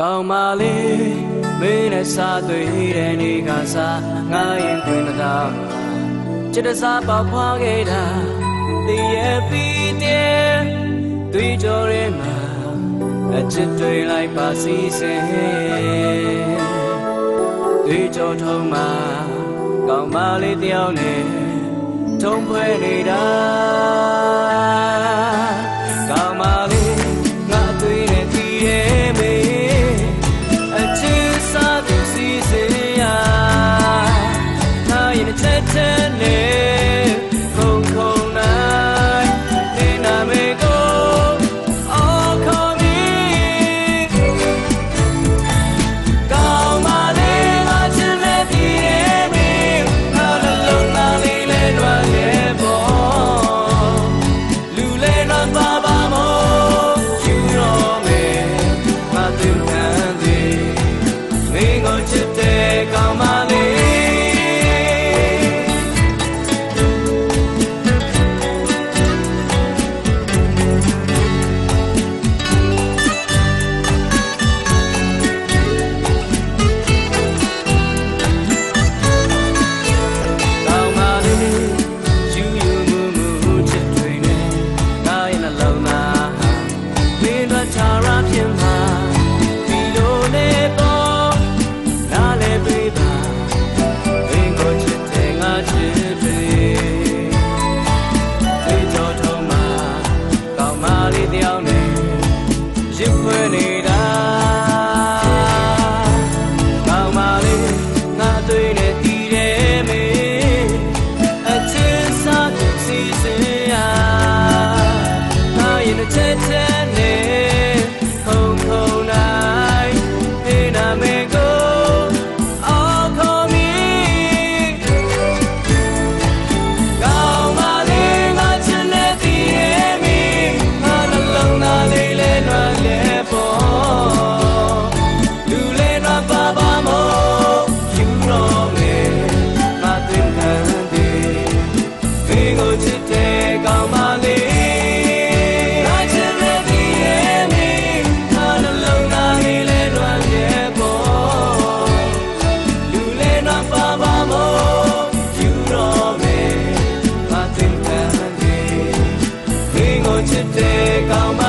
ကောင်းပါလေမင်းနဲ့စားတွေ့တဲ့နေ့ကစားငါရင်တွင်တော့ချစ်တစားပေါဖွာခဲ့တာတည်ရပြီးတည်းတွေ့ကြရဲမှာအချစ်တွေ့လိုက်ပါစီစဉ်တွေ့ကြထုံးမှာကောင်းပါလေတယောက်နဲ့ထုံးဖွဲနေတာ 爸爸。baby. ကိုချစ်တဲ့ကောင်းပါလေကောင်းပါ